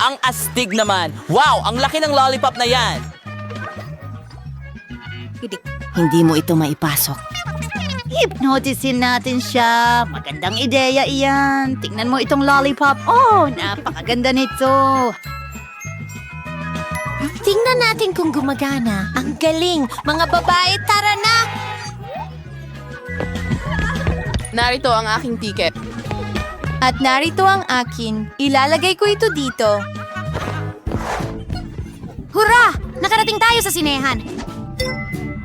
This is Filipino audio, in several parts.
ang astig naman. Wow, ang laki ng lollipop na yan. Hindi mo ito maipasok. Hypnotisin natin siya. Magandang ideya iyan. Tingnan mo itong lollipop. Oh, napakaganda nito. Tingnan natin kung gumagana. Ang galing! Mga babae, tara na! Narito ang aking ticket. At narito ang akin. Ilalagay ko ito dito. Hurra! Nakarating tayo sa sinehan.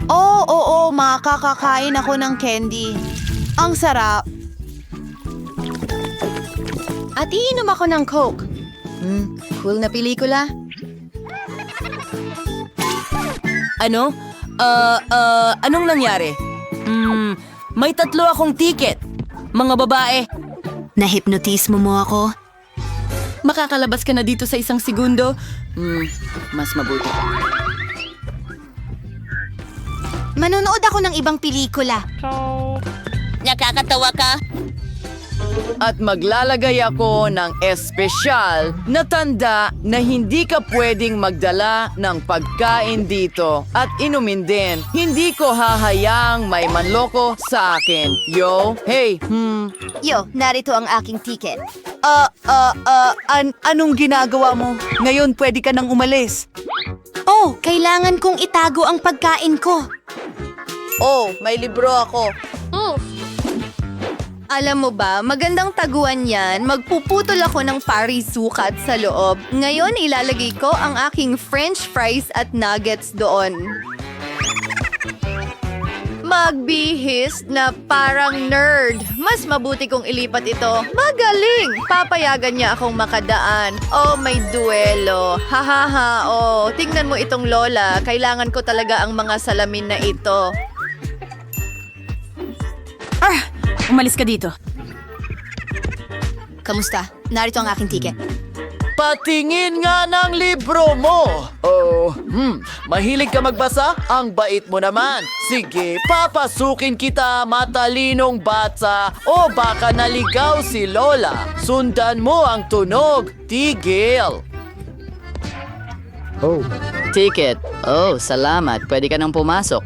Oo, oo, makakakain ako ng candy. Ang sarap. At iinom ako ng Coke. Hmm, cool na pelikula. Ano? Uh, uh, anong nangyari? Hmm, may tatlo akong ticket. Mga babae. Nahipnotismo mo ako? Makakalabas ka na dito sa isang segundo. Hmm, mas mabuti. Manonood ako ng ibang pelikula. Nakakatawa ka? At maglalagay ako ng espesyal na tanda na hindi ka pwedeng magdala ng pagkain dito at inumin din. Hindi ko hahayaang may manloko sa akin. Yo, hey, hmm, Yo, narito ang aking ticket. ah, ah, ah, an- anong ginagawa mo? Ngayon pwede ka nang umalis. Oh, kailangan kong itago ang pagkain ko. Oh, may libro ako. Alam mo ba, magandang taguan yan. Magpuputol ako ng parisukat sa loob. Ngayon, ilalagay ko ang aking french fries at nuggets doon. Magbihis na parang nerd. Mas mabuti kong ilipat ito. Magaling! Papayagan niya akong makadaan. Oh, may duelo. Hahaha, oh. Tingnan mo itong lola. Kailangan ko talaga ang mga salamin na ito. Umalis ka dito. Kamusta? Narito ang aking ticket. Patingin nga ng libro mo! Oh, hmm, mahilig ka magbasa? Ang bait mo naman. Sige, papasukin kita, matalinong bata. O baka naligaw si Lola. Sundan mo ang tunog. Tigil! Ticket. Oh, salamat. Pwede ka nang pumasok.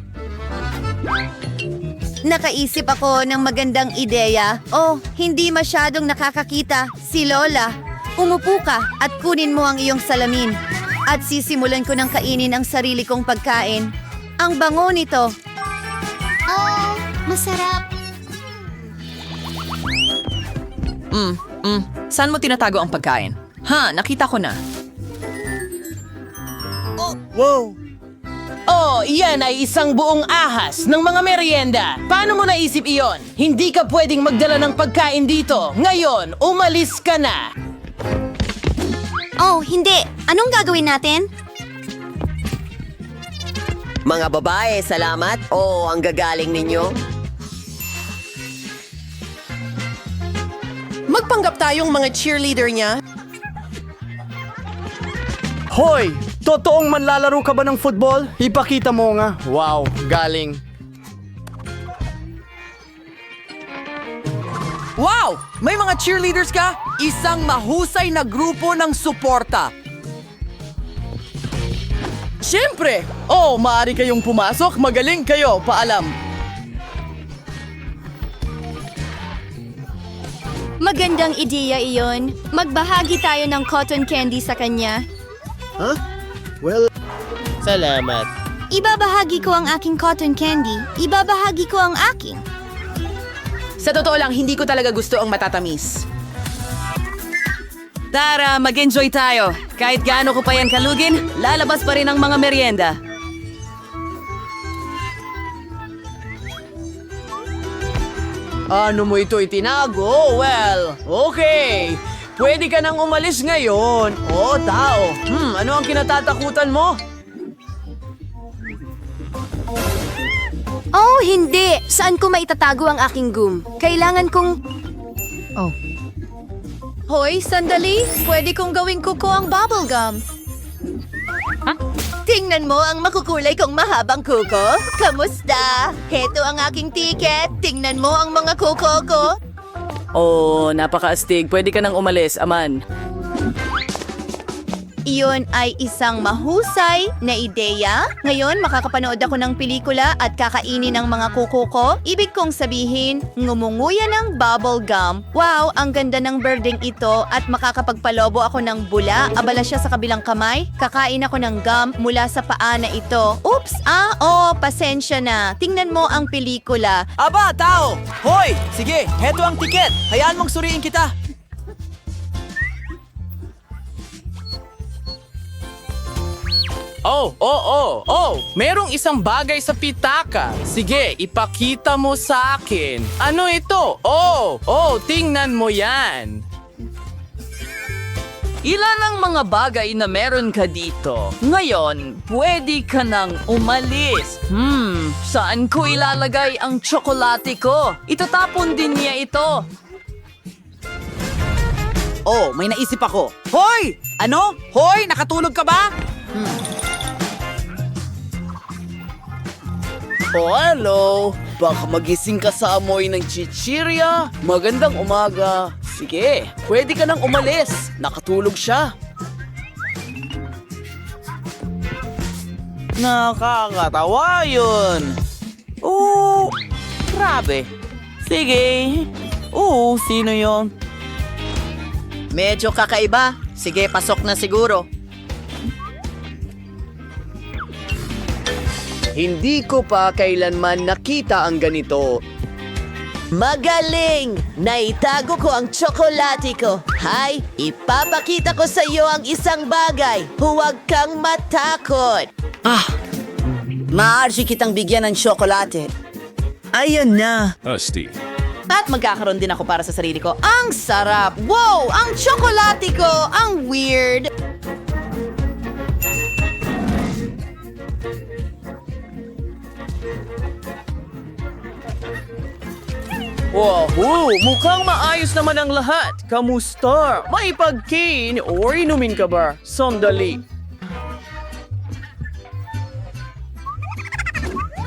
Nakaisip ako ng magandang ideya. Oh, hindi masyadong nakakakita. Si Lola. Umupo ka at kunin mo ang iyong salamin. At sisimulan ko ng kainin ang sarili kong pagkain. Ang bango nito. Oh, masarap. Mm, mm. Saan mo tinatago ang pagkain? Ha, nakita ko na. Oh, iyan ay isang buong ahas ng mga merienda. Paano mo naisip iyon? Hindi ka pwedeng magdala ng pagkain dito. Ngayon, umalis ka na. Oh, hindi. Anong gagawin natin? Mga babae, salamat. Oo, ang gagaling ninyo. Magpanggap tayong mga cheerleader niya. Hoy! Totoong manlalaro ka ba ng football? Ipakita mo nga. Wow, galing. Wow! May mga cheerleaders ka? Isang mahusay na grupo ng suporta. Siyempre! Oh, maaari kayong pumasok. Magaling kayo. Paalam. Magandang ideya iyon. Magbahagi tayo ng cotton candy sa kanya. Salamat. Ibabahagi ko ang aking cotton candy. Ibabahagi ko ang aking. Sa totoo lang, hindi ko talaga gusto ang matatamis. Tara, mag-enjoy tayo. Kahit gaano ko pa yan kalugin, lalabas pa rin ang mga merienda. Ano mo ito itinago? Well, okay. Pwede ka nang umalis ngayon. O, tao. Hmm, ano ang kinatatakutan mo? Oh, hindi! Saan ko maitatago ang aking gum? Kailangan kong... Oh. Hoy, sandali! Pwede kong gawing kuko ang bubble gum. Tingnan mo ang makukulay kong mahabang kuko. Kamusta? Heto ang aking ticket. Tingnan mo ang mga kuko ko. Oh, napakaastig. Pwede ka nang umalis, aman. Iyon ay isang mahusay na ideya. Ngayon, makakapanood ako ng pelikula at kakainin ng mga kuko ko. Ibig kong sabihin, ngumunguya ng bubble gum. Wow, ang ganda ng birding ito at makakapagpalobo ako ng bula. Abala siya sa kabilang kamay. Kakain ako ng gum mula sa paa na ito. Oops! Ah, oh, pasensya na. Tingnan mo ang pelikula. Aba, tao! Hoy! Sige, heto ang tiket. Hayaan mong suriin kita. Oh, oh, oh, oh! Merong isang bagay sa pitaka. Sige, ipakita mo sa akin. Ano ito? Oh, oh, tingnan mo yan. Ilan ang mga bagay na meron ka dito? Ngayon, pwede ka nang umalis. Hmm, saan ko ilalagay ang tsokolate ko? Itatapon din niya ito. Oh, may naisip ako. Hoy! Ano? Hoy, nakatulog ka ba? Oh, hello! Baka magising ka sa amoy ng chichirya. Magandang umaga. Sige, pwede ka nang umalis. Nakatulog siya. Nakakatawa yun. Oo, grabe. Sige. Oo, sino yon? Medyo kakaiba. Sige, pasok na siguro. Hindi ko pa kailanman nakita ang ganito. Magaling! Naitago ko ang tsokolate ko. Hay, ipapakita ko sa iyo ang isang bagay. Huwag kang matakot. Maaari kitang bigyan ng tsokolate. Ayan na. At magkakaroon din ako para sa sarili ko. Ang sarap! Wow! Ang tsokolate ko! Ang weird! Wahoo! Mukhang maayos naman ang lahat. Kamusta? May pagkain o inumin ka ba? Sandali.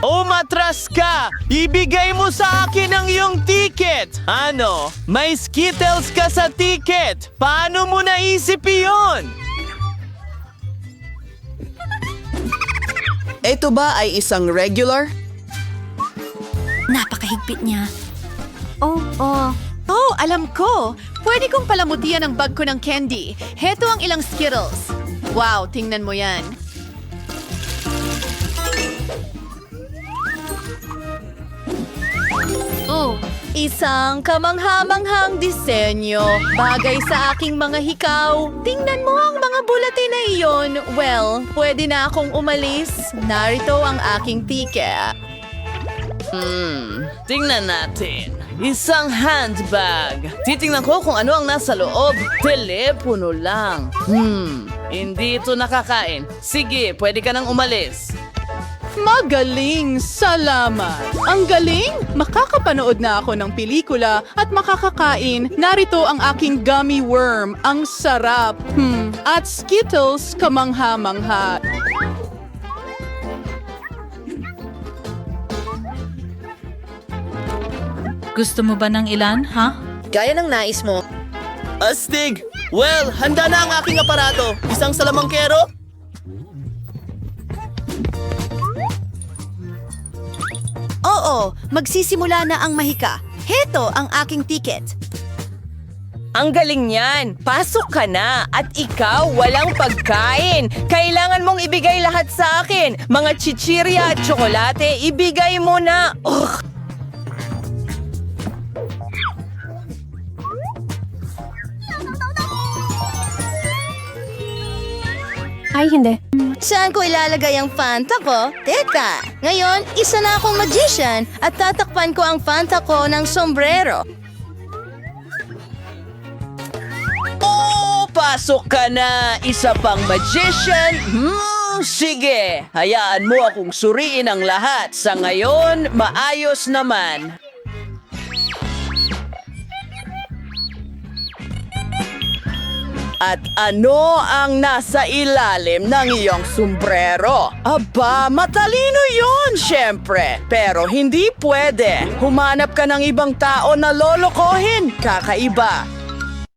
Umatras ka! Ibigay mo sa akin ang iyong ticket! Ano? May Skittles ka sa ticket! Paano mo naisip iyon? Ito ba ay isang regular? Napakahigpit niya. Oh, oh. Oh, alam ko! Pwede kong palamutian ang bag ko ng candy. Heto ang ilang Skittles. Wow, tingnan mo yan. Oh, isang kamangha-manghang disenyo. Bagay sa aking mga hikaw. Tingnan mo ang mga bulate na iyon. Well, pwede na akong umalis. Narito ang aking ticket. Hmm, tingnan natin. Isang handbag. Titingnan ko kung ano ang nasa loob. Telepono lang. Hmm, hindi ito nakakain. Sige, pwede ka nang umalis. Magaling! Salamat! Ang galing! Makakapanood na ako ng pelikula at makakakain. Narito ang aking gummy worm. Ang sarap! Hmm. At Skittles, kamangha-mangha. Gusto mo ba ng ilan, ha? Gaya ng nais mo. Astig! Well, handa na ang aking aparato. Isang salamangkero? Oo, magsisimula na ang mahika. Heto ang aking ticket. Ang galing niyan! Pasok ka na! At ikaw, walang pagkain! Kailangan mong ibigay lahat sa akin! Mga chichirya at tsokolate, ibigay mo na! Ugh! Ay, hindi. Saan ko ilalagay ang Fanta ko? Teka, ngayon, isa na akong magician at tatakpan ko ang Fanta ko ng sombrero. Oh, pasok ka na! Isa pang magician? Hmm, sige! Hayaan mo akong suriin ang lahat. Sa ngayon, maayos naman. At ano ang nasa ilalim ng iyong sombrero? Aba, matalino yon, syempre. Pero hindi pwede. Humanap ka ng ibang tao na lolokohin. Kakaiba.